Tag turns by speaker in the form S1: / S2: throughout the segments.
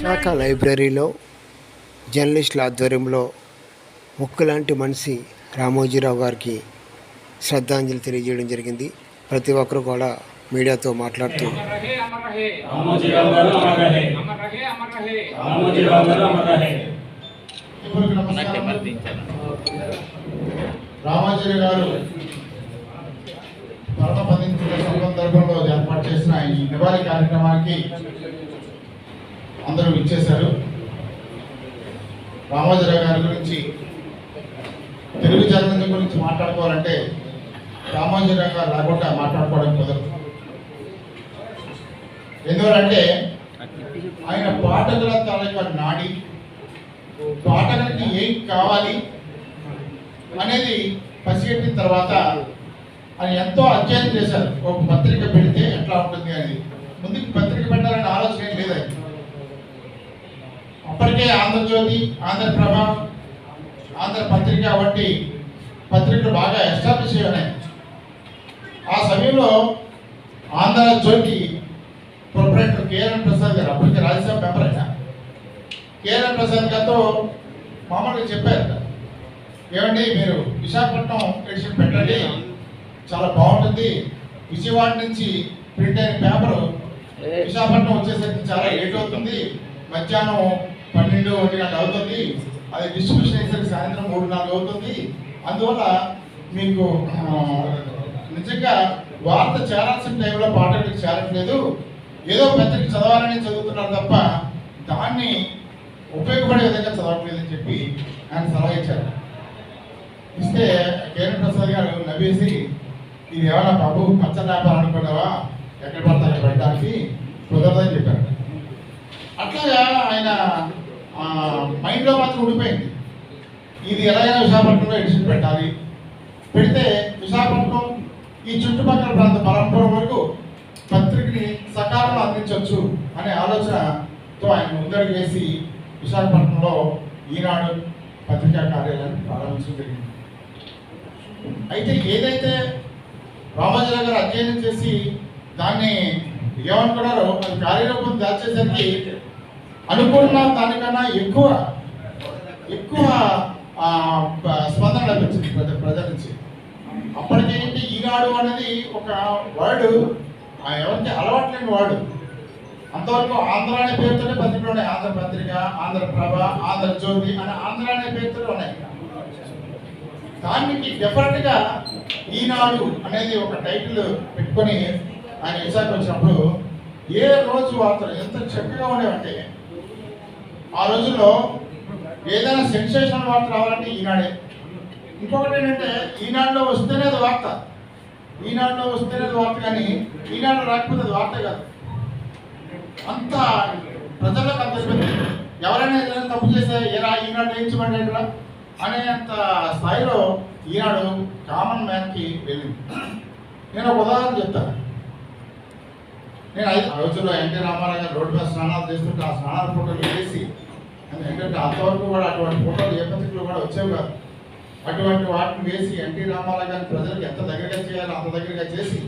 S1: విశాఖ లైబ్రరీలో జర్నలిస్టుల ఆధ్వర్యంలో ముక్కులాంటి మనిషి రామోజీరావు గారికి శ్రద్ధాంజలి తెలియజేయడం జరిగింది. ప్రతి ఒక్కరు కూడా మీడియాతో మాట్లాడుతూ
S2: రామాచార్య పదించిన సందర్భంలో ఏర్పాటు చేసిన ఈ నివాళి కార్యక్రమానికి అందరూ ఇచ్చేశారు. రామోజీరావు గారి గురించి తెలుగు జర్నలిజం గురించి మాట్లాడుకోవాలంటే రామోజీరావు గారు లేకుండా మాట్లాడుకోవడం కుదరదు. ఎందుకంటే ఆయన పాఠకుల తాలూకా నాడి పాఠకులకి ఏం కావాలి అనేది పసిగట్టిన తర్వాత ఆయన ఎంతో అధ్యయనం చేశారు. ఒక పత్రిక పెడితే ఎట్లా ఉంటుంది అనేది ముందుకు పత్రిక పెట్టాలనే ఆలోచన ఏం లేదు ఆయనకి. అప్పటికే ఆంధ్రజ్యోతి ఆంధ్రప్రభ ఆంధ్ర పత్రిక వంటి పత్రికలు బాగా ఎస్టాబ్లిష్ అయి ఉన్నాయి. ఆ సమయంలో ఆంధ్రజ్యోతి ప్రొపరేటర్ కేఎన్ ప్రసాద్ గారు అప్పటికే రాజ్యసభ మెంబర్ అయినా కేఎన్ ప్రసాద్ గారితో మామూలుగా చెప్పారు. ఏమండి మీరు విశాఖపట్నం ఎడిషన్ పెట్టండి. చాలా బాగుంటుంది. విజయవాడ నుంచి ప్రింట్ అయిన పేపర్ విశాఖపట్నం వచ్చేసరికి చాలా లేట్ అవుతుంది. మధ్యాహ్నం పన్నెండు ఒకటి గంట అవుతుంది. అది డిస్ట్రిబ్యూషన్ అయ్యేసరికి సాయంత్రం మూడు నాలుగు అవుతుంది. అందువల్ల మీకు నిజంగా వార్త చేరాల్సిన టైంలో పాఠకులకు చేరట్లేదు. ఏదో పత్రిక చదవాలని చదువుతున్నారు తప్ప దాన్ని ఉపయోగపడే విధంగా చదవట్లేదని చెప్పి ఆయన సలహా ఇచ్చారు. ఇస్తే కేరళ ప్రసాద్ గారు నవ్వేసి ఇది ఏమన్నా బాబు పచ్చ వ్యాపారం అనుకున్నావా? ఎక్కడ పడితే అక్కడ పెట్టడానికి? కుదరదని చెప్పారు. అట్లాగా ఆయన మైండ్లో మాత్రం ఉండిపోయింది. ఇది ఎలాగైనా విశాఖపట్నంలో ఎడిషన్ పెట్టాలి. పెడితే విశాఖపట్నం ఈ చుట్టుపక్కల ప్రాంత పరంపర వరకు పత్రికని సకాలంలో అందించవచ్చు అనే ఆలోచనతో ఆయన ముందడుగు వేసి విశాఖపట్నంలో ఈనాడు పత్రికా కార్యాలయాన్ని ప్రారంభించడం జరిగింది. అయితే ఏదైతే రామాజరావు గారు అధ్యయనం చేసి దాన్ని ఏమనుకున్నారో అది కార్యరూపం దాచేసరికి అనుకున్న దానికన్నా ఎక్కువ ఎక్కువ స్పందన లభించింది ప్రజ ప్రజల నుంచి. అప్పటికేంటి ఈనాడు అనేది ఒక వర్డ్ ఎవరికి అలవాటు లేని వర్డ్ అంతవరకు ఆంధ్ర అనే పేరుతోనే పత్రికలు ఉన్నాయి ఆంధ్ర పత్రిక ఆంధ్రప్రభ ఆంధ్రజ్యోతి అనే ఆంధ్ర అనే పేరుతో ఉన్నాయి. దానికి డెఫినెట్గా ఈనాడు అనేది ఒక టైటిల్ పెట్టుకొని ఆయన విశాఖ వచ్చినప్పుడు ఏ రోజు వార్తలు ఎంత చక్కగా ఉండేవంటే ఆ రోజుల్లో ఏదైనా సెన్సేషనల్ వార్త రావాలంటే ఈనాడే. ఇంకొకటి ఏంటంటే ఈనాడులో వస్తేనే అది వార్త. ఈనాడులో వస్తేనే అది వార్త కానీ ఈనాడు రాకపోతే అది వార్త కాదు. అంత ప్రజలకు అంత ఇబ్బంది. ఎవరైనా ఏదైనా తప్పు చేస్తే ఎలా ఈనాడు వేయించమంటారా అనేంత స్థాయిలో ఈనాడు కామన్ మ్యాన్కి వెళ్ళింది. నేను ఒక ఉదాహరణ చెప్తాను. నేను ఆ రోజుల్లో ఎన్టీ రామారావు గారు రోడ్డు మీద స్నానాలు చేస్తుంటే ఆ స్నానాల ఫోటోలు వేసి ఎందుకంటే అంతవరకు కూడా అటువంటి ఫోటోలు ఏ పత్రికలు కూడా వచ్చేవి కాదు. అటువంటి వాటిని వేసి ఎన్టీ రామారావు గారిని ప్రజలకు ఎంత దగ్గరగా చేయాలో అంత దగ్గరగా చేసి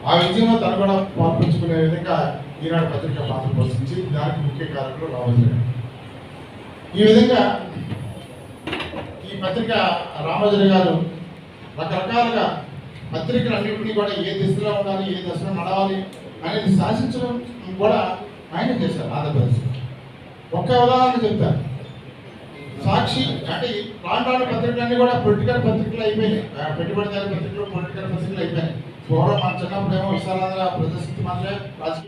S2: ఆ విజయంలో తను కూడా పాల్పంచుకునే విధంగా ఈనాడు పత్రిక పాత్ర పోషించి దానికి ముఖ్య కారకులు రామోజీ ఈ విధంగా ఈ పత్రిక రామోజీ గారు రకరకాలుగా పత్రికలన్నింటినీ కూడా ఏ దిశలో ఉండాలి ఏ దశలో నడవాలి అనేది శాసించడం కూడా ఆయన చేశారు ఆంధ్రప్రదేశ్ ఒక్క ఉదాహరణ చెప్తాను సాక్షి అంటే ప్రాంతాల పత్రికలన్నీ కూడా పొలిటికల్ పత్రికలు అయిపోయినాయి. పెట్టుబడిదారు పత్రికలు పొలిటికల్ పత్రికలు అయిపోయినాయి. పూర్వం మన చిన్నప్పుడు ఏమో విశాలాంధ్ర ప్రదర్శించి మాత్రమే రాజకీయ